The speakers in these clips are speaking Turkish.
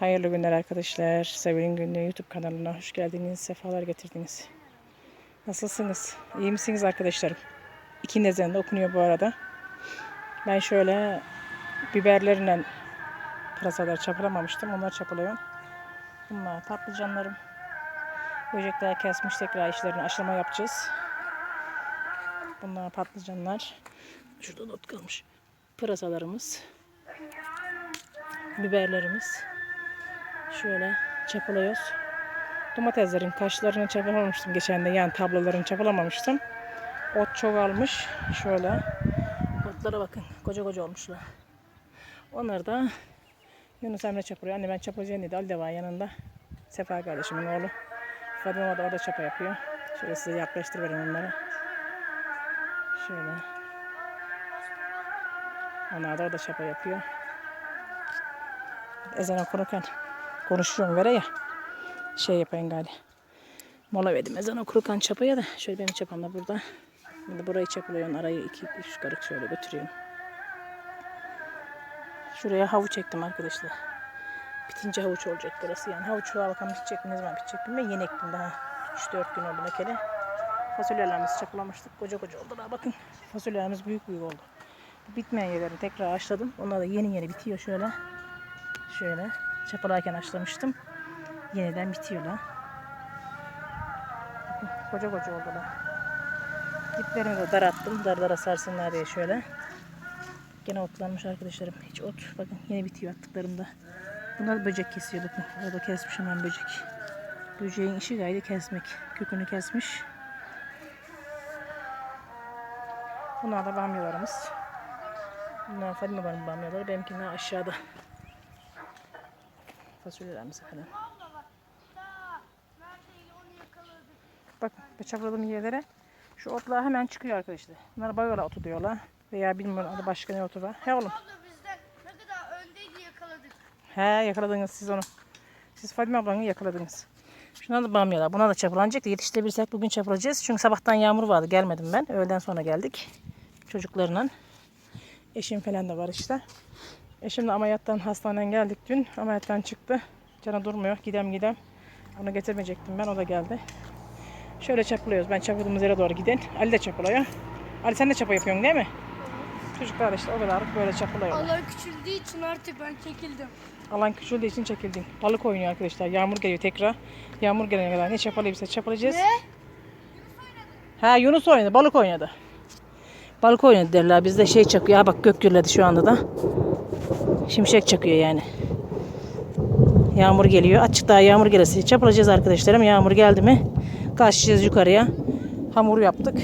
Hayırlı günler arkadaşlar. Sevil'in Günlüğü YouTube kanalına hoş geldiniz. Sefalar getirdiniz. Nasılsınız? İyi misiniz arkadaşlarım? İki nezenle okunuyor bu arada. Ben şöyle biberlerle pırasalar çapalamamıştım. Onlar çapalıyor. Bunlar patlıcanlarım. Böcekler kesmiş tekrar işlerini aşılama yapacağız. Bunlar patlıcanlar. Şurada not kalmış. Pırasalarımız. Biberlerimiz. Şöyle çapalıyoruz. Domateslerin kaşlarını çapalamamıştım geçen de. Yani tablolarını çapalamamıştım. Ot çok almış. Şöyle. Otlara bakın. Koca koca olmuşlar. Onları da Yunus Emre çapalıyor. Anne ben çapalacağım dedi. Ali de var yanında. Sefa kardeşimin oğlu. Fadime da orada çapa yapıyor. Şöyle size yaklaştır verin onları. Şöyle. Onlar da orada çapa yapıyor. Ezan okurken konuşuyorum vere ya. Şey yapayım gari. Mola verdim ezan okurken çapaya da. Şöyle benim çapam da burada. Şimdi burayı çapılıyorum. Arayı iki üç karık şöyle götürüyorum. Şuraya havuç çektim arkadaşlar. Bitince havuç olacak burası yani. Havuç bakalım bitecek mi ne zaman bitecek bilmiyorum. Yeni ektim daha. 3-4 gün oldu mekele. Fasulyelerimizi çapalamıştık. Koca koca oldu daha bakın. Fasulyelerimiz büyük büyük oldu. Bitmeyen yerlerini tekrar açladım. Onlar da yeni yeni bitiyor şöyle. Şöyle çapalarken açlamıştım. Yeniden bitiyorlar. Koca koca oldular. Diplerini de darattım. Dar dara sarsınlar diye şöyle. Gene otlanmış arkadaşlarım. Hiç ot. Bakın yine bitiyor attıklarımda. Bunlar böcek kesiyor bakın. Orada kesmiş hemen böcek. Böceğin işi gayri kesmek. Kökünü kesmiş. Bunlar da bamyalarımız. Bunlar Fadime Hanım bamyaları. Benimkiler aşağıda. Fasulyelerimiz falan. Bakın bıçakladığım yerlere şu otlar hemen çıkıyor arkadaşlar. Bunlar bayola otu diyorlar. Veya bilmiyorum adı başka ne otu var. He oğlum. Abla bizden ne kadar öndeydi yakaladık. He yakaladınız siz onu. Siz Fadime ablanı yakaladınız. Şuna da bamyalar. Buna da çapılanacak da yetiştirebilirsek bugün çapılacağız. Çünkü sabahtan yağmur vardı. Gelmedim ben. Öğleden sonra geldik. Çocuklarla. Eşim falan da var işte. Eşim de ameliyattan hastaneden geldik dün. Ameliyattan çıktı. Canı durmuyor. Gidem gidem. Onu getirmeyecektim ben. O da geldi. Şöyle çapılıyoruz. Ben çapıldığımız yere doğru gidin. Ali de çapılıyor. Ali sen de çapa yapıyorsun değil mi? Çocuklar işte o kadar böyle çapılıyor. Allah küçüldüğü için artık ben çekildim. Alan küçüldüğü için çekildin. Balık oynuyor arkadaşlar. Yağmur geliyor tekrar. Yağmur gelene kadar ne çapalayabilirsek çapalayacağız. Ne? Ha Yunus oynadı. Balık oynadı. Balık oynadı derler. Bizde şey çakıyor. Ha bak gök gürledi şu anda da. Şimşek çakıyor yani. Yağmur geliyor. Açık daha yağmur gelirse çapalayacağız arkadaşlarım. Yağmur geldi mi kaçacağız yukarıya. Hamur yaptık.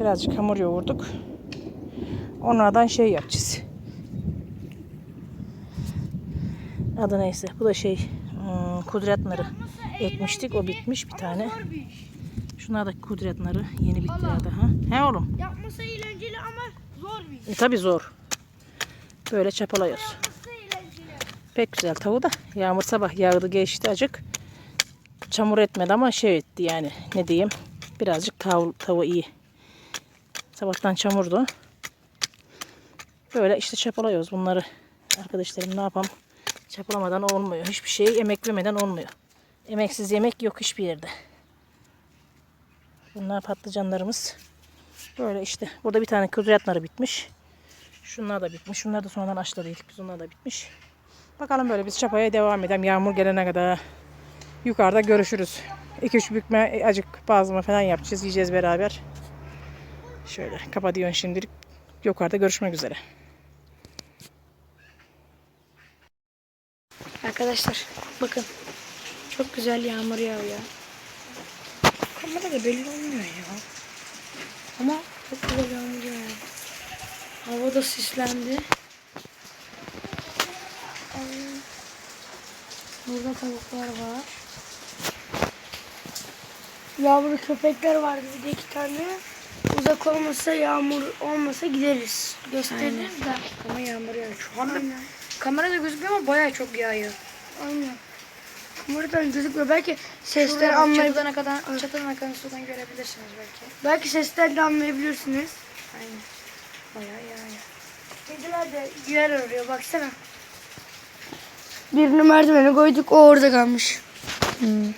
Birazcık hamur yoğurduk. Onlardan şey yapacağız. Adı neyse. Bu da şey hmm, kudret narı ekmiştik. O bitmiş bir tane. Şunlar da kudret narı. Yeni bittiler daha. He oğlum. Yapması eğlenceli ama zor bir iş. E, tabii zor. Böyle çapalıyoruz. Pek güzel tavuğu da. Yağmur sabah yağdı geçti acık. Çamur etmedi ama şey etti yani. Ne diyeyim. Birazcık tavuğu, tavuğu iyi. Sabahtan çamurdu. Böyle işte çapalıyoruz bunları. Arkadaşlarım ne yapalım. Çapalamadan olmuyor. Hiçbir şey emek vermeden olmuyor. Emeksiz yemek yok hiçbir yerde. Bunlar patlıcanlarımız. Böyle işte. Burada bir tane kudret narı bitmiş. Şunlar da bitmiş. Şunlar da sonradan açlarıydık. Biz onlar da bitmiş. Bakalım böyle biz çapaya devam edelim. Yağmur gelene kadar yukarıda görüşürüz. 2-3 bükme acık bazlama falan yapacağız. Yiyeceğiz beraber. Şöyle kapatıyorum şimdilik. Yukarıda görüşmek üzere. Arkadaşlar bakın. Çok güzel yağmur yağıyor. Kamerada belli olmuyor ya. Ama çok güzel yağmur. Hava da sislendi. Burada tavuklar var. Yavru köpekler vardı bir de iki tane. Uzak olmasa yağmur olmasa gideriz. Gösteririz de. Ama yağmur yağıyor. Şu anda kamerada gözüküyor ama bayağı çok yağıyor. Aynen. Kameradan gözükmüyor. Belki sesler anlayıp... Çatıdan kadar, çatının kadar sudan görebilirsiniz belki. Belki sesler de anlayabilirsiniz. Aynen. Bayağı yağıyor. Kediler de yer arıyor baksana. Birini merdivene koyduk. O orada kalmış. Hmm.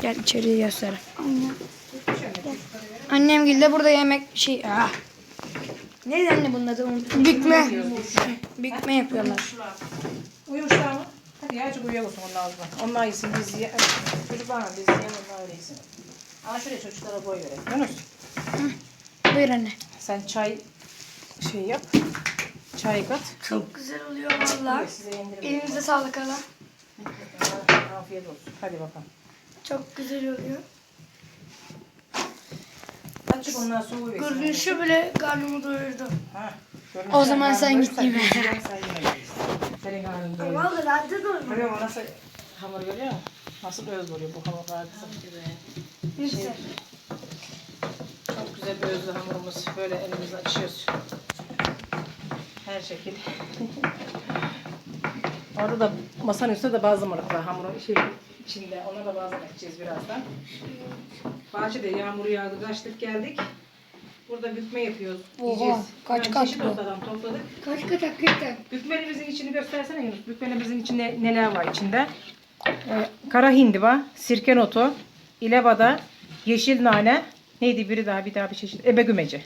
Gel içeriye göster. Annem gil de burada yemek şey. Ah. Neydi anne bunun adı? Bükme. Bükme yapıyorlar. Uyumuşlar mı? Hadi ya azıcık uyuyalım onun ağzına. Onlar yesin biz ye. Çocuklar biz yiyelim onlar öyle yesin. Ama şuraya çocuklara boy verelim. Yunus Buyur anne. sen çay şey yap. Çay kat. Çok güzel oluyor valla. Elinize sağlık hala. Afiyet olsun. Hadi bakalım. Çok güzel oluyor. Azıcık ondan versin. Görünüşü bile karnımı doyurdu. Ha, O zaman sen git yeme. Senin karnın doyuyor. Valla ben de doydum. Görüyor musun nasıl hamur görüyor musun? Nasıl öz oluyor bu hamur harikası. Şey, çok güzel bir özlü hamurumuz. Böyle elimizi açıyoruz. Her şekil. Orada da masanın üstünde de bazı hamur var. Hamurun şey içinde. Ona da bazen açacağız birazdan. Bahçede yağmur yağdı. Kaçtık geldik. Burada bükme yapıyoruz. Oha, yiyeceğiz. kaç kat çeşit bu? otadan topladık. Kaç kat hakikaten. Bükmelimizin içini göstersene Yunus. Bükmelimizin içinde neler var içinde? Ee, kara hindiba, sirke notu, ilebada, yeşil nane, neydi biri daha bir daha bir çeşit, ebe gümeci.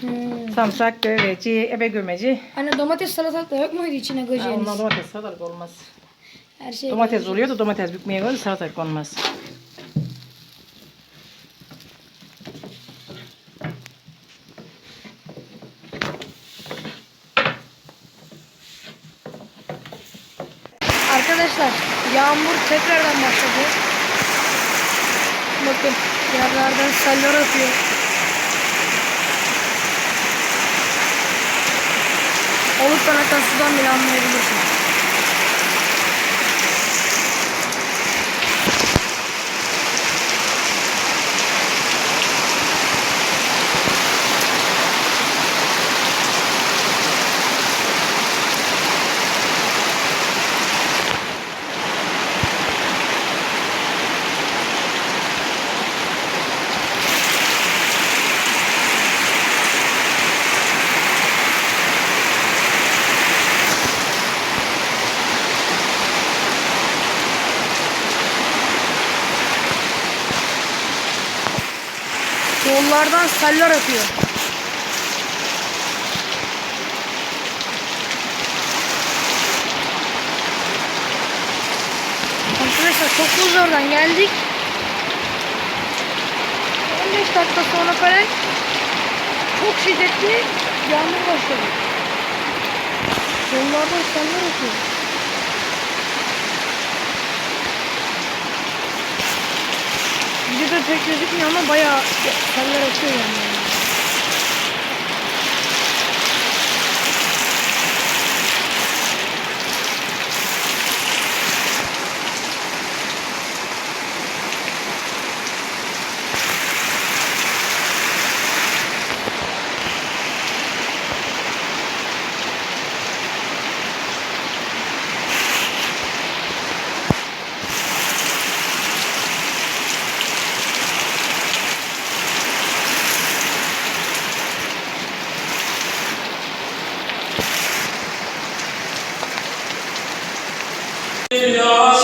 Hmm. Samsak, döveci, ebe gümeci. Anne domates salatalık da yok muydu içine koyacağınız? Ondan domates salatalık olmaz. Her şey. Domates oluyor da domates bükmeye göre salatalık olmaz. Arkadaşlar yağmur tekrardan başladı. Bakın yerlerden seller atıyor. Oluktan akan sudan bile anlayabilirsiniz. Yollardan seller atıyor. Arkadaşlar çok hızlı oradan geldik. 15 dakika sonra falan çok şiddetli yağmur başladı. Yollardan seller atıyor. Videoda pek gözükmüyor ama bayağı seller atıyor yani.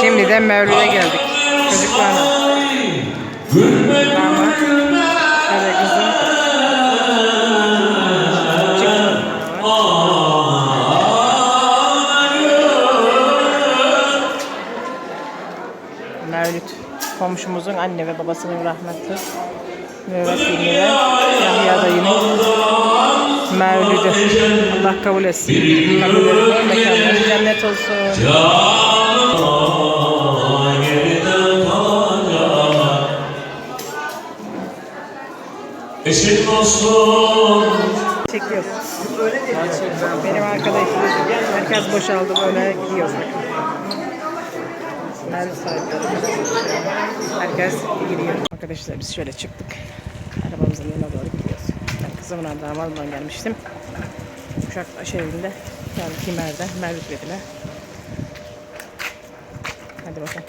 Şimdiden Mevlüt'e geldik. Çocuklarla. Damat. Hadi kızım. Mevlüt. Komşumuzun anne ve babasının rahmetli. Mevlüt bilmeyen Yahya dayının Mevlüdü. Allah kabul etsin. Kabullerinin mekanları cennet olsun. Eşit dostum Çekiyoruz. Benim arkadaşım. Herkes boşaldı böyle gidiyoruz. Ben sahipleri. Herkes gidiyor. Arkadaşlar biz şöyle çıktık. Arabamızın yanına doğru gidiyoruz. Ben kızımla damadımla gelmiştim. Uşak şehrinde. Yani Kimer'de. Mervit Bedi'ne. Hadi bakalım.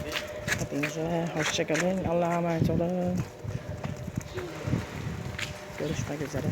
Hepinize hoşçakalın. Allah'a emanet olun. Görüşmek üzere.